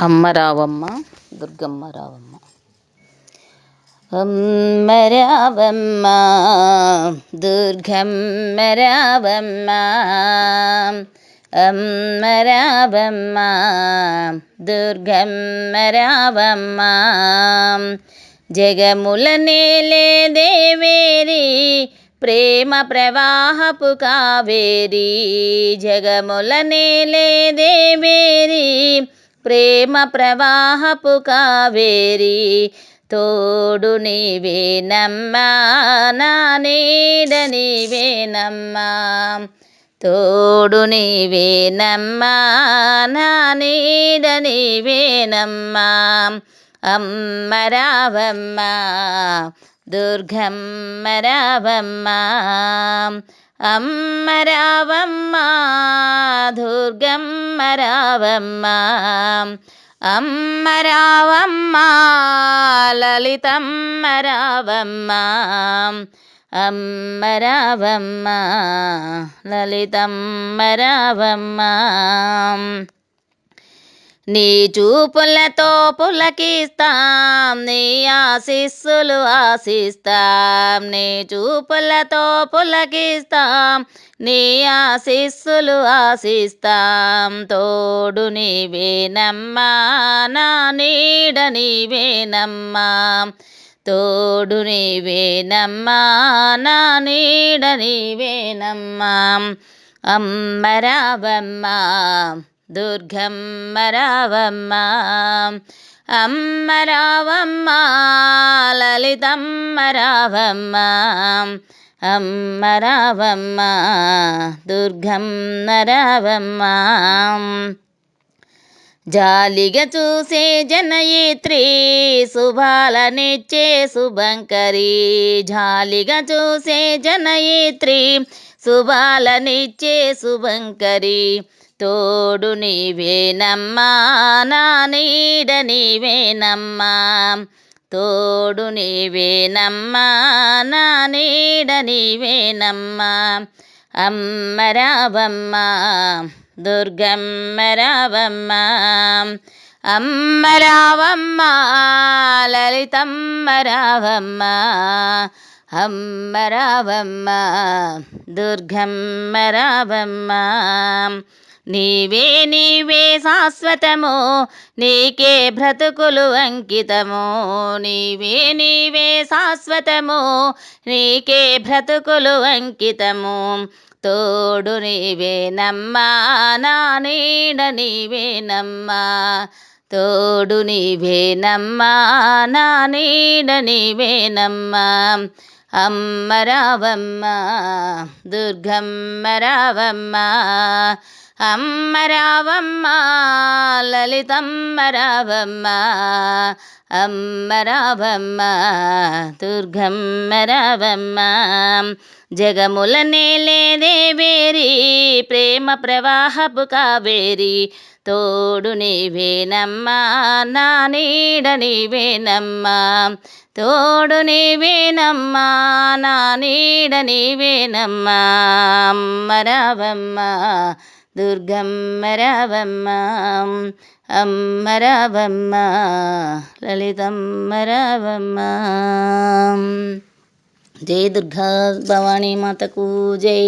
అమ్మ రావమ్మ దుర్గమ్మ రావమ్మ అమ్మ రావమ్మ దుర్గమ్మ రావమ్మ అమ్మ రావమ్మ దుర్గమ్మ రావమ్మ జగముల నేలే దేవేరి ప్రేమ ప్రవాహపు కావేరి జగముల నేలే దేవేరి ప్రేమ ప్రవాహపు కావేరి తోడు నీవేనమ్మా నా నీడ నీవేనమ్మా తోడు నీవేనమ్మా నా నీడ నీవేనమ్మా అమ్మ రావమ్మ దుర్గమ్మ రావమ్మ. అమ్మ రావమ్మ దుర్గమ్మ రావమ్మ అమ్మ రావమ్మ లలితమ్మ రావమ్మ అమ్మ రావమ్మ లలితమ్మ రావమ్మ నీ చూపులతో పులకిస్తాం నీ ఆశీస్సులు ఆశిస్తాం నీ చూపులతో పులకిస్తాం నీ ఆశీస్సులు ఆశిస్తాం. తోడు నీవేనమ్మా నా నీడ నీవేనమ్మా తోడు నీవేనమ్మా నా నీడ నీవేనమ్మా అమ్మరావమ్మా దుర్గమ్మ రావమ్మ అమ్మ రావమ్మ లలితమ్మ రావమ్మ అమ్మ రావమ్మ దుర్గమ్మ రావమ్మ జాలిగా చూసే జనయిత్రి శుభాలనిచ్చే శుభంకరి జాలిగా చూసే జనయిత్రి శుభాలనిచ్చే శుభంకరి తోడు నీవేనమ్మా నా నీడ నీవేనమ్మా. తోడు నీవేనమ్మా నా నీడ నీవేనమ్మా. అమ్మ రావమ్మ దుర్గమ్మ రావమ్మ అమ్మ రావమ్మ లలితమ్మ రావమ్మ అమ్మ రావమ్మ దుర్గమ్మ రావమ్మ నీవే నీవే శాశ్వతము నీకే బ్రతుకులు అంకితము. నీవే నీవే శాశ్వతము నీకే బ్రతుకులు అంకితము. తోడు నీవేనమ్మా నా నీడ నీవేనమ్మా తోడు నీవేనమ్మా నా నీడ నీవేనమ్మా అమ్మ రావమ్మ దుర్గమ్మ రావమ్మ అమ్మ రావమ్మ లలితమ్మ రావమ్మ అమ్మ రావమ్మ దుర్గమ్మ రావమ్మ జగముల నేలే దేవేరి ప్రేమ ప్రవాహపు కావేరి. తోడు నీవేనమ్మా నా నీడ నీవేనమ్మా. తోడు నీవేనమ్మా నా నీడ నీవేనమ్మా. అమ్మ రావమ్మ దుర్గమ్మ రావమ్మ అమ్మ రావమ్మ లలితమ్మ రావమ్మ జై దుర్గా భవానీ మాతకు జై